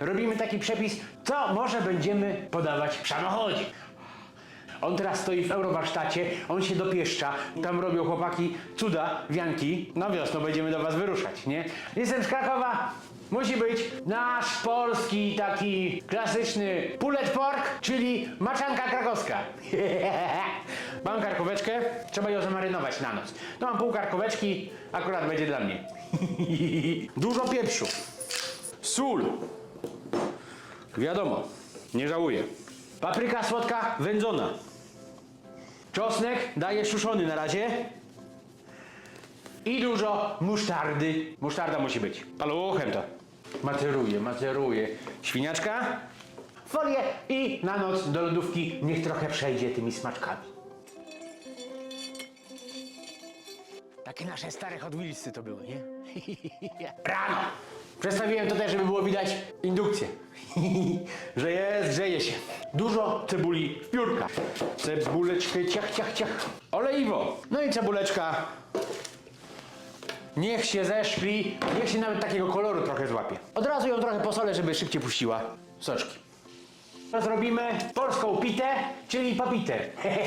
Robimy taki przepis, co może będziemy podawać w samochodzie. On teraz stoi w Eurowarsztacie, on się dopieszcza, tam robią chłopaki cuda, wianki. Na wiosną będziemy do was wyruszać, nie? Jestem z Krakowa, musi być nasz polski taki klasyczny pulled pork, czyli maczanka krakowska. mam karkóweczkę, trzeba ją zamarynować na noc. To mam pół karkóweczki, akurat będzie dla mnie. Dużo pieprzu, sól, wiadomo, nie żałuję. Papryka słodka wędzona. Czosnek daję suszony na razie. I dużo musztardy. Musztarda musi być. Paluchem to. Maceruję, maceruję. Świniaczka. Folię i na noc do lodówki niech trochę przejdzie tymi smaczkami. Takie nasze stare Hot Wheelsy to były, nie? Rano! Przestawiłem to też, żeby było widać indukcję. że jest, grzeje się. Dużo cebuli w piórka. Cebuleczkę ciach, ciach, ciach. Olejwo. No i cebuleczka. Niech się zeszkli, niech się nawet takiego koloru trochę złapie. Od razu ją trochę posolę, żeby szybciej puściła soczki. Teraz robimy polską pitę, czyli papitę.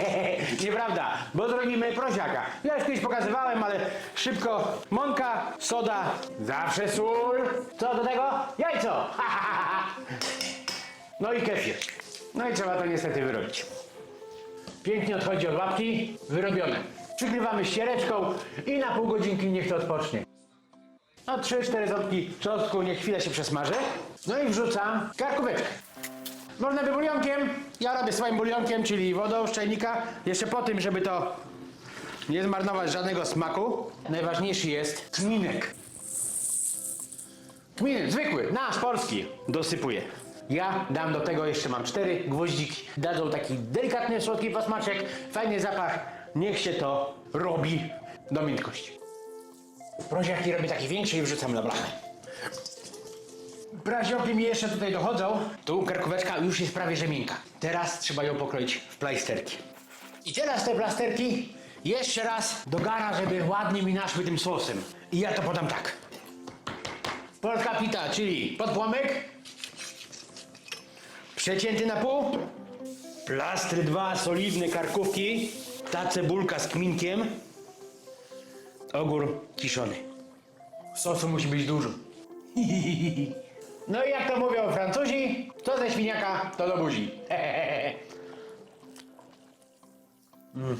Nieprawda, bo zrobimy prosiaka. Ja już kiedyś pokazywałem, ale szybko. Mąka, soda, zawsze sól. Co do tego? Jajco. no i kefir. No i trzeba to niestety wyrobić. Pięknie odchodzi od łapki, wyrobione. Przykrywamy ściereczką i na pół godzinki niech to odpocznie. No 3-4 ząbki czosnku, niech chwilę się przesmaży. No i wrzucam karkóweczkę. Można by bulionkiem, ja robię swoim bulionkiem, czyli wodą z czajnika. Jeszcze po tym, żeby to nie zmarnować żadnego smaku, najważniejszy jest kminek. Kminy, zwykły, nasz, polski, dosypuję. Ja dam do tego jeszcze mam cztery gwoździki. Dadzą taki delikatny, słodki posmaczek, fajny zapach. Niech się to robi do miętkości. Proziaki robię taki większy i wrzucam na blachę. Brazioki mi jeszcze tutaj dochodzą. Tu karkóweczka już jest prawie że miękka. Teraz trzeba ją pokroić w plajsterki. I teraz te plasterki jeszcze raz do gara, żeby ładnie mi naszły tym sosem. I ja to podam tak. Polska pita, czyli podpłomyk, przecięty na pół, plastry dwa solidne karkówki, ta cebulka z kminkiem, ogór kiszony. Sosu musi być dużo. No i jak to mówią Francuzi, co ze świniaka, to do buzi. Mm.